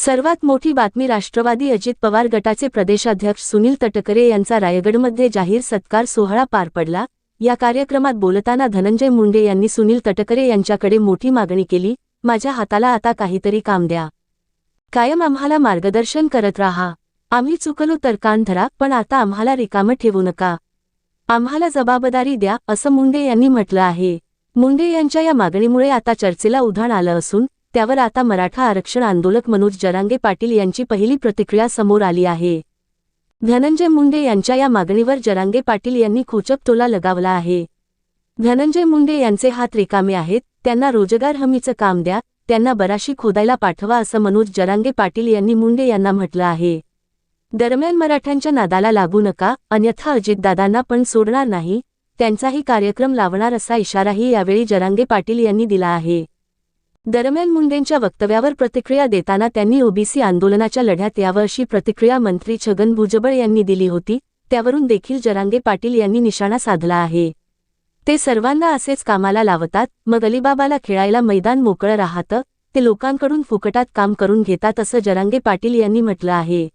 सर्वात मोठी बातमी राष्ट्रवादी अजित पवार गटाचे प्रदेशाध्यक्ष सुनील तटकरे यांचा रायगडमध्ये जाहीर सत्कार सोहळा पार पडला. या कार्यक्रमात बोलताना धनंजय मुंडे यांनी सुनील तटकरे यांच्याकडे मोठी मागणी केली माझ्या हाताला आता काहीतरी काम द्या. कायम आम्हाला मार्गदर्शन करत राहा. आम्ही चुकलो तर कान धरा पण आता आम्हाला रिकामं ठेवू नका. आम्हाला जबाबदारी द्या असं मुंडे यांनी म्हटलं आहे. मुंडे यांच्या या मागणीमुळे आता चर्चेला उधाण आलं असून त्यावर आता मराठा आरक्षण आंदोलक मनोज जरांगे पाटील यांची पहिली प्रतिक्रिया समोर आली आहे. धनंजय मुंडे यांच्या या मागणीवर जरांगे पाटील यांनी खोचक टोला लगावला आहे. धनंजय मुंडे यांचे हात रिकामे आहेत त्यांना रोजगार हमीचं काम द्या त्यांना बराशी खोदायला पाठवा असं मनोज जरांगे पाटील यांनी मुंडे यांना म्हटलं आहे. दरम्यान मराठ्यांच्या नादाला लागू नका अन्यथा अजितदादांना पण सोडणार नाही त्यांचाही कार्यक्रम लावणार असा इशाराही यावेळी जरांगे पाटील यांनी दिला आहे. दरम्यान मुंडेंच्या वक्तव्यावर प्रतिक्रिया देताना त्यांनी ओबीसी आंदोलनाच्या लढ्यात यावं अशी प्रतिक्रिया मंत्री छगन भुजबळ यांनी दिली होती त्यावरून देखील जरांगे पाटील यांनी निशाणा साधला आहे. ते सर्वांना असेच कामाला लावतात मग अलिबाबाला खेळायला मैदान मोकळं राहतं ते लोकांकडून फुकटात काम करून घेतात असं जरांगे पाटील यांनी म्हटलं आहे.